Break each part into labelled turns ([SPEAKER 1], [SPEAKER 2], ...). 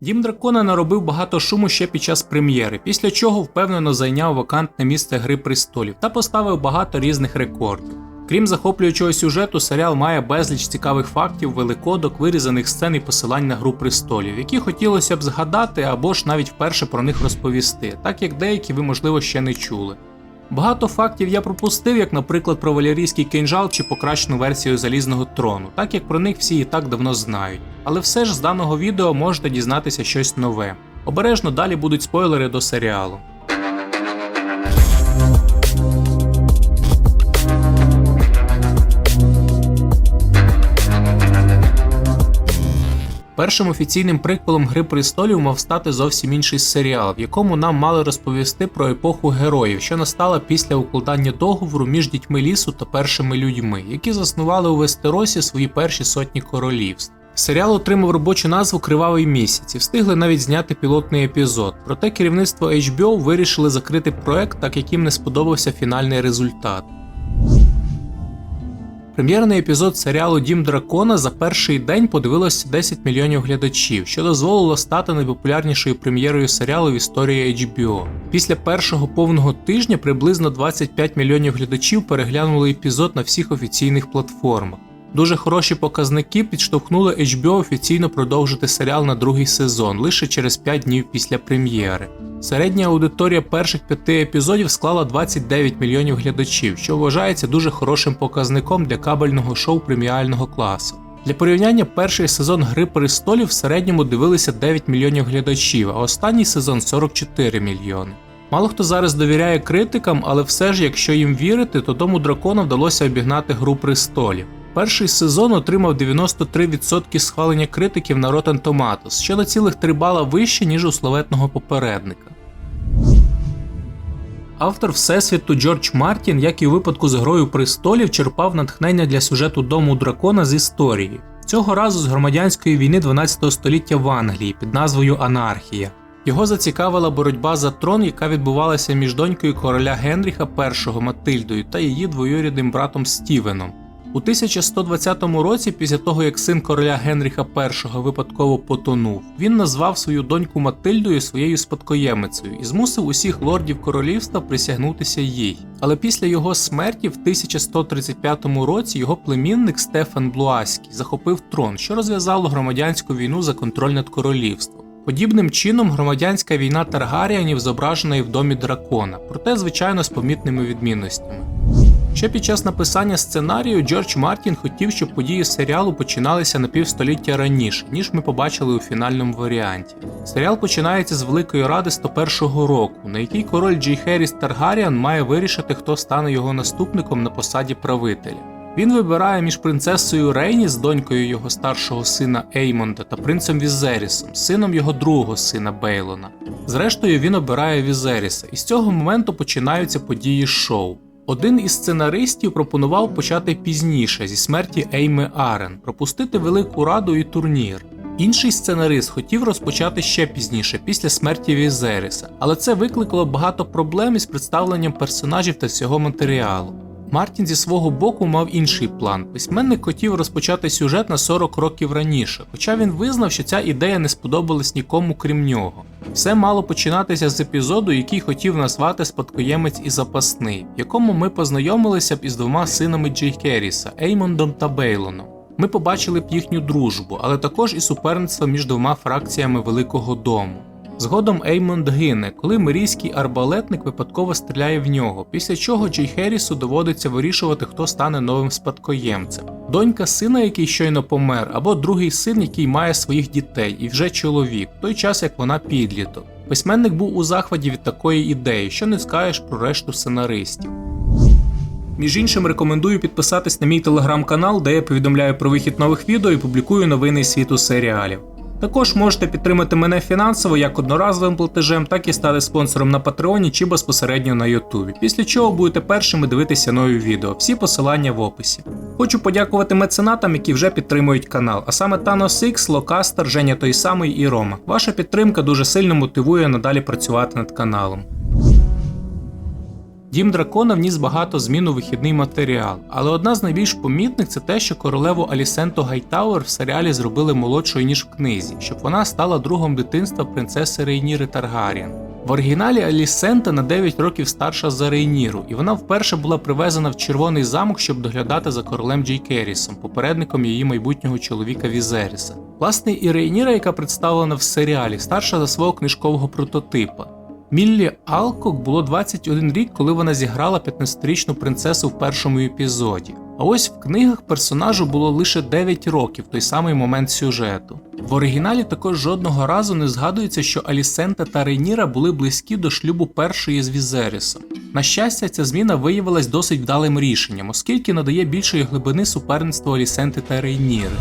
[SPEAKER 1] Дім дракона наробив багато шуму ще під час прем'єри, після чого впевнено зайняв вакантне місце Гри престолів та поставив багато різних рекордів. Крім захоплюючого сюжету, серіал має безліч цікавих фактів, великодок, вирізаних сцен і посилань на гру престолів, які хотілося б згадати або ж навіть вперше про них розповісти, так як деякі ви, можливо, ще не чули. Багато фактів я пропустив, як, наприклад, про валерійський кинжал чи покращену версію залізного трону, так як про них всі і так давно знають. Але все ж з даного відео можете дізнатися щось нове. Обережно далі будуть спойлери до серіалу. Першим офіційним приквелом Гри престолів мав стати зовсім інший серіал, в якому нам мали розповісти про епоху героїв, що настала після укладання договору між дітьми лісу та першими людьми, які заснували у Вестеросі свої перші сотні королівств. Серіал отримав робочу назву Кривавий місяць і встигли навіть зняти пілотний епізод. Проте керівництво HBO вирішили закрити проект, так як їм не сподобався фінальний результат. Прем'єрний епізод серіалу Дім Дракона за перший день подивилося 10 мільйонів глядачів, що дозволило стати найпопулярнішою прем'єрою серіалу в історії HBO. Після першого повного тижня приблизно 25 мільйонів глядачів переглянули епізод на всіх офіційних платформах. Дуже хороші показники підштовхнули HBO офіційно продовжити серіал на другий сезон лише через 5 днів після прем'єри. Середня аудиторія перших п'яти епізодів склала 29 мільйонів глядачів, що вважається дуже хорошим показником для кабельного шоу преміального класу. Для порівняння перший сезон Гри престолів в середньому дивилися 9 мільйонів глядачів, а останній сезон 44 мільйони. Мало хто зараз довіряє критикам, але все ж, якщо їм вірити, то дому дракона вдалося обігнати Гру престолів. Перший сезон отримав 93% схвалення критиків на Rotten Tomatoes, що на цілих 3 бала вище, ніж у славетного попередника. Автор Всесвіту Джордж Мартін, як і у випадку з Грою престолів, черпав натхнення для сюжету Дому дракона з історії. Цього разу з громадянської війни 12 століття в Англії під назвою Анархія. Його зацікавила боротьба за трон, яка відбувалася між донькою короля Генріха І Матильдою та її двоюрідним братом Стівеном. У 1120 році, після того як син короля Генріха І випадково потонув, він назвав свою доньку Матильдою своєю спадкоємицею і змусив усіх лордів королівства присягнутися їй. Але після його смерті в 1135 році його племінник Стефан Блуаський захопив трон, що розв'язало громадянську війну за контроль над королівством. Подібним чином громадянська війна Таргаріанів зображена і в домі дракона, проте, звичайно, з помітними відмінностями. Ще під час написання сценарію Джордж Мартін хотів, щоб події серіалу починалися на півстоліття раніше, ніж ми побачили у фінальному варіанті. Серіал починається з Великої Ради 101-го року, на якій король Джей Херіс Таргаріан має вирішити, хто стане його наступником на посаді правителя. Він вибирає між принцесою Рейні з донькою його старшого сина Еймонда та принцем Візерісом, сином його другого сина Бейлона. Зрештою, він обирає Візеріса, і з цього моменту починаються події шоу. Один із сценаристів пропонував почати пізніше зі смерті Ейми Арен, пропустити Велику Раду і турнір. Інший сценарист хотів розпочати ще пізніше, після смерті Візеріса, але це викликало багато проблем із представленням персонажів та всього матеріалу. Мартін зі свого боку мав інший план. Письменник хотів розпочати сюжет на 40 років раніше, хоча він визнав, що ця ідея не сподобалась нікому крім нього. Все мало починатися з епізоду, який хотів назвати спадкоємець і запасний, в якому ми познайомилися б із двома синами Джей Керріса Еймондом та Бейлоном. Ми побачили б їхню дружбу, але також і суперництво між двома фракціями Великого Дому. Згодом Еймонд гине, коли мирійський арбалетник випадково стріляє в нього, після чого Джей Херрісу доводиться вирішувати, хто стане новим спадкоємцем. Донька сина, який щойно помер, або другий син, який має своїх дітей, і вже чоловік, в той час як вона підліток. Письменник був у захваті від такої ідеї, що не скажеш про решту сценаристів. Між іншим, рекомендую підписатись на мій телеграм-канал, де я повідомляю про вихід нових відео і публікую новини світу серіалів. Також можете підтримати мене фінансово як одноразовим платежем, так і стати спонсором на Патреоні чи безпосередньо на Ютубі, після чого будете першими дивитися нові відео. Всі посилання в описі. Хочу подякувати меценатам, які вже підтримують канал, а саме Thanos X, Локастер, Женя той самий і Рома. Ваша підтримка дуже сильно мотивує надалі працювати над каналом. Дім дракона вніс багато змін у вихідний матеріал, але одна з найбільш помітних це те, що королеву Алісенту Гайтауер в серіалі зробили молодшою ніж в книзі, щоб вона стала другом дитинства принцеси Рейніри Таргаріен. В оригіналі Алісента на 9 років старша за Рейніру, і вона вперше була привезена в червоний замок, щоб доглядати за королем Джей Керрісом, попередником її майбутнього чоловіка Візеріса. Власне, і Рейніра, яка представлена в серіалі, старша за свого книжкового прототипа. Міллі Алкок було 21 рік, коли вона зіграла 15-річну принцесу в першому епізоді. А ось в книгах персонажу було лише 9 років, той самий момент сюжету. В оригіналі також жодного разу не згадується, що Алісента та Рейніра були близькі до шлюбу першої з Візерісом. На щастя, ця зміна виявилась досить вдалим рішенням, оскільки надає більшої глибини суперництву Алісенти та Рейніри.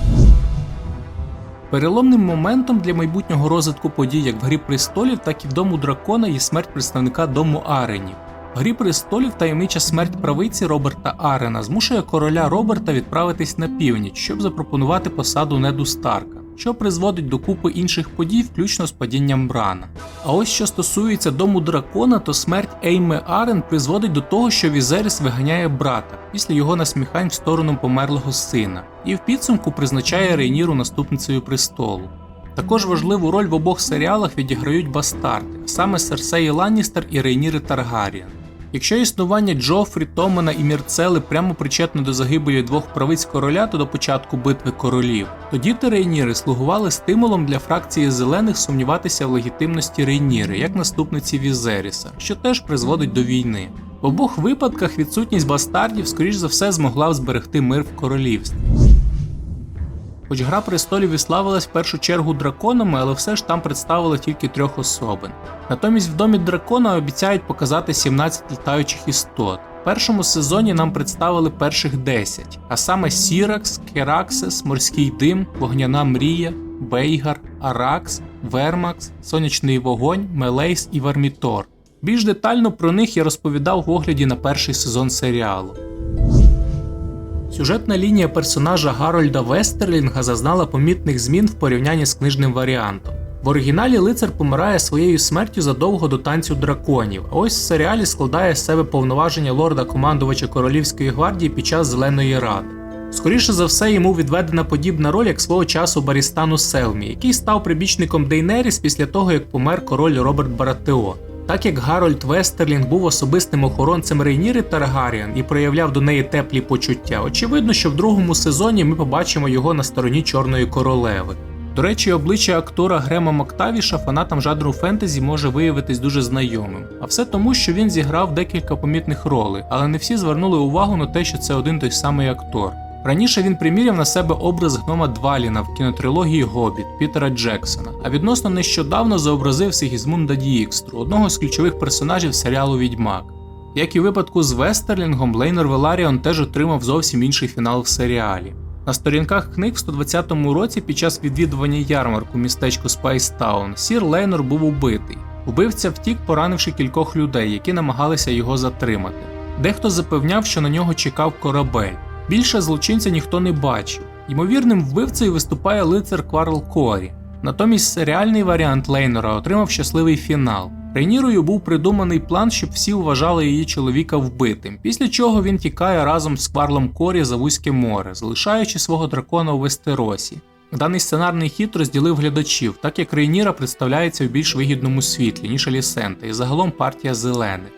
[SPEAKER 1] Переломним моментом для майбутнього розвитку подій як в Грі престолів, так і в Дому дракона є смерть представника дому Аренів. В Грі престолів таємнича смерть правиці Роберта Арена змушує короля Роберта відправитись на північ, щоб запропонувати посаду Неду Старка, що призводить до купи інших подій, включно з падінням Брана. А ось що стосується дому дракона, то смерть Ейми Арен призводить до того, що Візеріс виганяє брата після його насміхань в сторону померлого сина, і в підсумку призначає Рейніру наступницею престолу. Також важливу роль в обох серіалах відіграють бастарди, саме Серсеї Ланністер і Рейніри Таргаріен. Якщо існування Джофрі, Томана і Мірцели прямо причетне до загибелі двох правиць короля та до початку битви королів, то діти Рейніри слугували стимулом для фракції зелених сумніватися в легітимності Рейніри як наступниці Візеріса, що теж призводить до війни. В обох випадках відсутність бастардів, скоріш за все, змогла зберегти мир в королівстві. Хоч Гра престолів і славилась в першу чергу драконами, але все ж там представили тільки трьох особин. Натомість в домі дракона обіцяють показати 17 літаючих істот. В першому сезоні нам представили перших 10, а саме Сіракс, Кераксис, Морський Дим, Вогняна Мрія, Бейгар, Аракс, Вермакс, Сонячний Вогонь, Мелейс і Вармітор. Більш детально про них я розповідав в огляді на перший сезон серіалу. Сюжетна лінія персонажа Гарольда Вестерлінга зазнала помітних змін в порівнянні з книжним варіантом. В оригіналі лицар помирає своєю смертю задовго до танцю драконів, а ось в серіалі складає з себе повноваження лорда командувача Королівської гвардії під час Зеленої Ради. Скоріше за все, йому відведена подібна роль як свого часу Барістану Селмі, який став прибічником Дейнеріс після того, як помер король Роберт Баратеон. Так як Гарольд Вестерлінг був особистим охоронцем Рейніри Таргаріан і проявляв до неї теплі почуття, очевидно, що в другому сезоні ми побачимо його на стороні Чорної королеви. До речі, обличчя актора Грема Мактавіша фанатам жанру фентезі може виявитись дуже знайомим. А все тому, що він зіграв декілька помітних ролей, але не всі звернули увагу на те, що це один той самий актор. Раніше він приміряв на себе образ гнома Дваліна в кінотрилогії Гобіт Пітера Джексона, а відносно нещодавно зобразив Сигізмунда Дієкстру, одного з ключових персонажів серіалу Відьмак. Як і в випадку з Вестерлінгом, Лейнор Веларіон теж отримав зовсім інший фінал в серіалі. На сторінках книг в 120-му році під час відвідування ярмарку містечку Спайстаун Сір Лейнор був убитий. Убивця втік, поранивши кількох людей, які намагалися його затримати. Дехто запевняв, що на нього чекав корабель. Більше злочинця ніхто не бачив. Ймовірним вбивцею виступає лицар Кварл Корі. Натомість серіальний варіант Лейнора отримав щасливий фінал. Рейнірою був придуманий план, щоб всі вважали її чоловіка вбитим, після чого він тікає разом з Кварлом Корі за Вузьке море, залишаючи свого дракона у Вестеросі. Даний сценарний хід розділив глядачів, так як Рейніра представляється в більш вигідному світлі, ніж Алісента, і загалом партія зелених.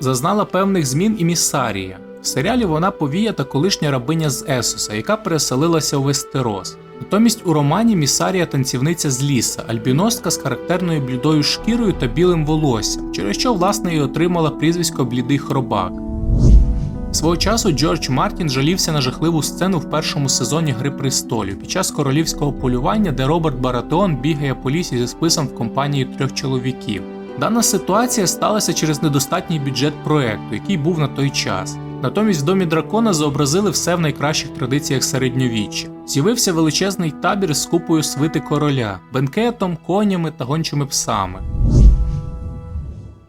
[SPEAKER 1] Зазнала певних змін і Міссарія. В серіалі вона повія та колишня рабиня з Есоса, яка переселилася у Вестерос. Натомість у романі Місарія танцівниця з ліса, альбіностка з характерною блідою шкірою та білим волоссям, через що власне і отримала прізвисько Блідий хробак. Свого часу Джордж Мартін жалівся на жахливу сцену в першому сезоні Гри престолів під час королівського полювання, де Роберт Баратеон бігає по лісі зі списом в компанії трьох чоловіків. Дана ситуація сталася через недостатній бюджет проекту, який був на той час. Натомість в домі дракона зобразили все в найкращих традиціях середньовіччя. З'явився величезний табір з купою свити короля, бенкетом, конями та гончими псами.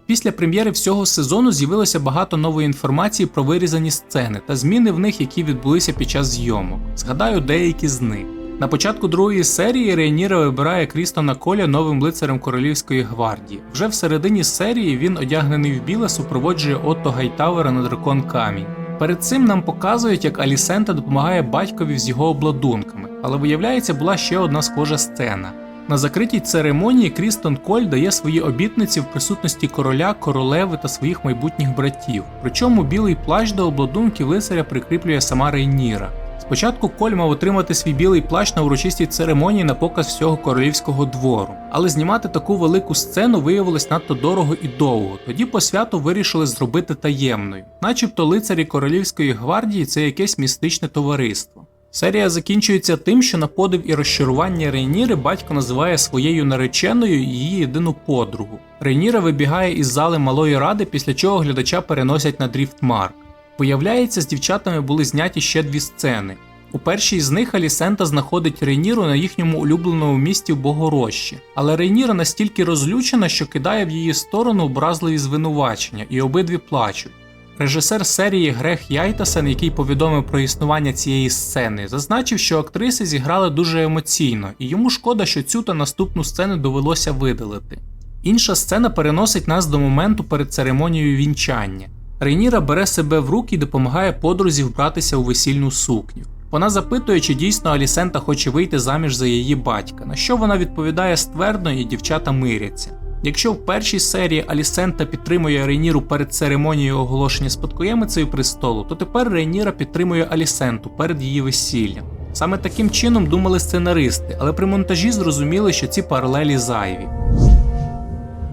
[SPEAKER 1] Після прем'єри всього сезону з'явилося багато нової інформації про вирізані сцени та зміни в них, які відбулися під час зйомок. Згадаю деякі з них. На початку другої серії Рейніра вибирає Крістона Коля новим лицарем Королівської гвардії. Вже в середині серії він, одягнений в біле, супроводжує Отто Гайтавера на дракон камінь. Перед цим нам показують, як Алісента допомагає батькові з його обладунками, але виявляється, була ще одна схожа сцена. На закритій церемонії Крістон Коль дає свої обітниці в присутності короля, королеви та своїх майбутніх братів. Причому білий плащ до обладунків лицаря прикріплює сама Рейніра. Спочатку Коль мав отримати свій білий плащ на урочистій церемонії на показ всього королівського двору, але знімати таку велику сцену виявилось надто дорого і довго. Тоді по святу вирішили зробити таємною, начебто лицарі королівської гвардії це якесь містичне товариство. Серія закінчується тим, що на подив і розчарування Рейніри батько називає своєю нареченою її єдину подругу. Рейніра вибігає із зали малої ради, після чого глядача переносять на Дріфтмарк. Виявляється, з дівчатами були зняті ще дві сцени. У першій з них Алісента знаходить Рейніру на їхньому улюбленому місті в Богорощі, але Рейніра настільки розлючена, що кидає в її сторону образливі звинувачення, і обидві плачуть. Режисер серії Грех Яйтасен, який повідомив про існування цієї сцени, зазначив, що актриси зіграли дуже емоційно, і йому шкода, що цю та наступну сцену довелося видалити. Інша сцена переносить нас до моменту перед церемонією вінчання. Рейніра бере себе в руки і допомагає подрузі вбратися у весільну сукню. Вона запитує, чи дійсно Алісента хоче вийти заміж за її батька, на що вона відповідає ствердно, і дівчата миряться. Якщо в першій серії Алісента підтримує Рейніру перед церемонією оголошення спадкоємицею престолу, то тепер Рейніра підтримує Алісенту перед її весіллям. Саме таким чином думали сценаристи, але при монтажі зрозуміли, що ці паралелі зайві.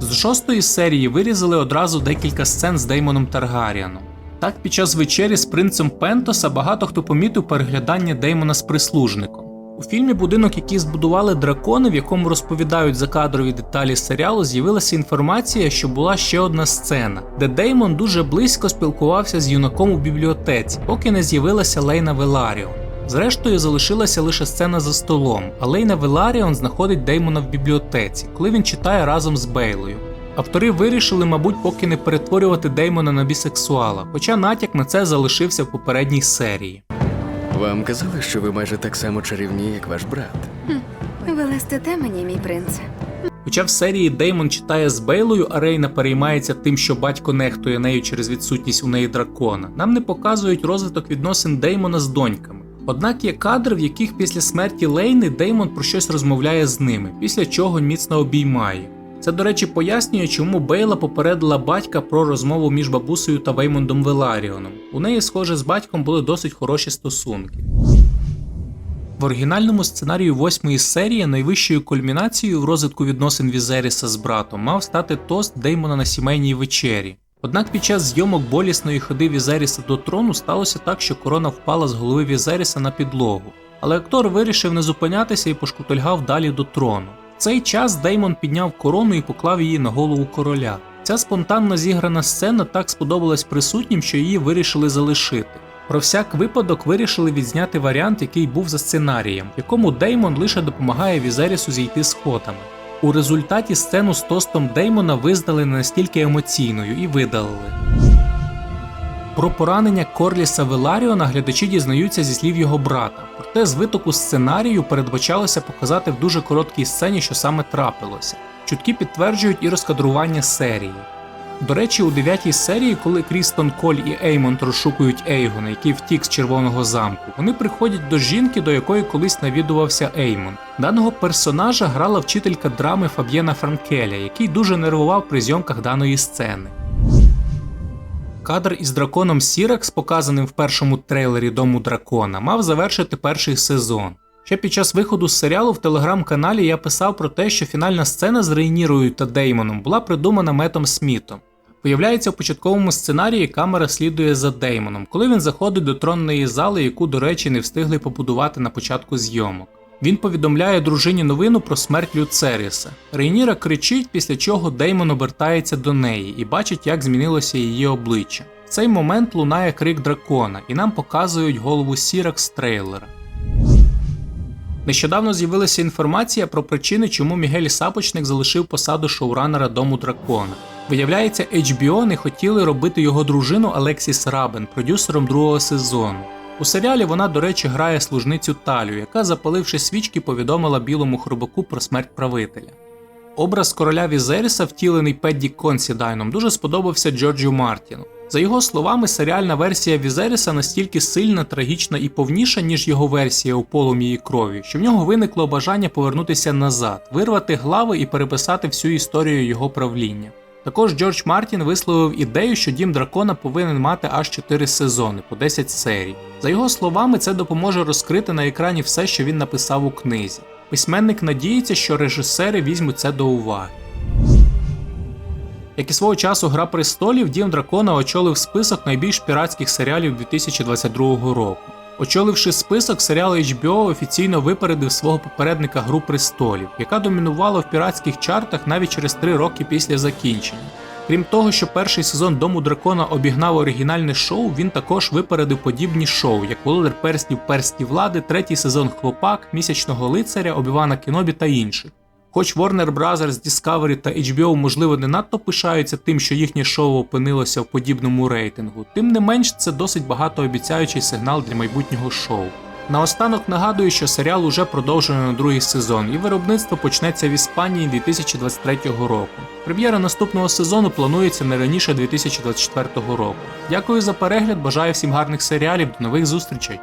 [SPEAKER 1] З шостої серії вирізали одразу декілька сцен з Деймоном Таргаріаном. Так, під час вечері з принцем Пентоса багато хто помітив переглядання Деймона з прислужником. У фільмі Будинок, який збудували дракони, в якому розповідають закадрові деталі серіалу, з'явилася інформація, що була ще одна сцена, де Деймон дуже близько спілкувався з юнаком у бібліотеці, поки не з'явилася Лейна Веларіон. Зрештою, залишилася лише сцена за столом, а Лейна Веларіон знаходить Деймона в бібліотеці, коли він читає разом з Бейлою. Автори вирішили, мабуть, поки не перетворювати Деймона на бісексуала, хоча натяк на це залишився в попередній серії.
[SPEAKER 2] Вам казали, що ви майже так само чарівні, як ваш брат.
[SPEAKER 3] Ви листите мені, мій принце.
[SPEAKER 1] Хоча в серії Деймон читає з Бейлою, а Рейна переймається тим, що батько нехтує нею через відсутність у неї дракона, нам не показують розвиток відносин Деймона з доньками. Однак є кадри, в яких після смерті Лейни Деймон про щось розмовляє з ними, після чого міцно обіймає. Це, до речі, пояснює, чому Бейла попередила батька про розмову між бабусею та Веймондом Веларіоном. У неї, схоже, з батьком були досить хороші стосунки. В оригінальному сценарію восьмої серії найвищою кульмінацією в розвитку відносин Візеріса з братом мав стати тост Деймона на сімейній вечері. Однак під час зйомок болісної ходи Візеріса до трону сталося так, що корона впала з голови Візеріса на підлогу. Але актор вирішив не зупинятися і пошкутильгав далі до трону. В цей час Деймон підняв корону і поклав її на голову короля. Ця спонтанно зіграна сцена так сподобалась присутнім, що її вирішили залишити. Про всяк випадок вирішили відзняти варіант, який був за сценарієм, якому Деймон лише допомагає Візерісу зійти сходами. У результаті сцену з тостом Деймона визнали не настільки емоційною і видалили. Про поранення Корліса Веларіона глядачі дізнаються зі слів його брата. Проте з витоку сценарію передбачалося показати в дуже короткій сцені, що саме трапилося. Чутки підтверджують і розкадрування серії. До речі, у дев'ятій серії, коли Крістон Коль і Еймонд розшукують Ейгона, який втік з червоного замку, вони приходять до жінки, до якої колись навідувався Еймон. Даного персонажа грала вчителька драми Фаб'єна Франкеля, який дуже нервував при зйомках даної сцени. Кадр із драконом Сіракс, показаним в першому трейлері Дому дракона, мав завершити перший сезон. Ще під час виходу з серіалу в телеграм-каналі я писав про те, що фінальна сцена з Рейнірою та Деймоном була придумана Метом Смітом. Виявляється, в початковому сценарії камера слідує за Деймоном, коли він заходить до тронної зали, яку, до речі, не встигли побудувати на початку зйомок. Він повідомляє дружині новину про смерть Люцеріса. Рейніра кричить, після чого Деймон обертається до неї і бачить, як змінилося її обличчя. В цей момент лунає крик дракона, і нам показують голову Сірак з трейлера. Нещодавно з'явилася інформація про причини, чому Мігель Сапочник залишив посаду шоуранера Дому Дракона. Виявляється, HBO не хотіли робити його дружину Алексіс Рабен продюсером другого сезону. У серіалі вона, до речі, грає служницю Талю, яка, запаливши свічки, повідомила білому хробаку про смерть правителя. Образ короля Візеріса, втілений Педді Консідайном, дуже сподобався Джорджу Мартіну. За його словами, серіальна версія Візеріса настільки сильна, трагічна і повніша, ніж його версія у полум'ї крові, що в нього виникло бажання повернутися назад, вирвати глави і переписати всю історію його правління. Також Джордж Мартін висловив ідею, що Дім Дракона повинен мати аж 4 сезони по 10 серій. За його словами, це допоможе розкрити на екрані все, що він написав у книзі. Письменник надіється, що режисери візьмуть це до уваги. Як і свого часу Гра престолів, Дім Дракона очолив список найбільш піратських серіалів 2022 року. Очоливши список, серіал HBO офіційно випередив свого попередника Гру престолів, яка домінувала в піратських чартах навіть через три роки після закінчення. Крім того, що перший сезон Дому Дракона обігнав оригінальне шоу, він також випередив подібні шоу, як Володар Перснів Персні влади, третій сезон Хлопак, місячного лицаря, Обівана Кенобі та інших. Хоч Warner Bros., Discovery та HBO, можливо, не надто пишаються тим, що їхнє шоу опинилося в подібному рейтингу, тим не менш це досить багатообіцяючий сигнал для майбутнього шоу. Наостанок нагадую, що серіал уже продовжено на другий сезон, і виробництво почнеться в Іспанії 2023 року. Прем'єра наступного сезону планується не раніше 2024 року. Дякую за перегляд, бажаю всім гарних серіалів, до нових зустрічей!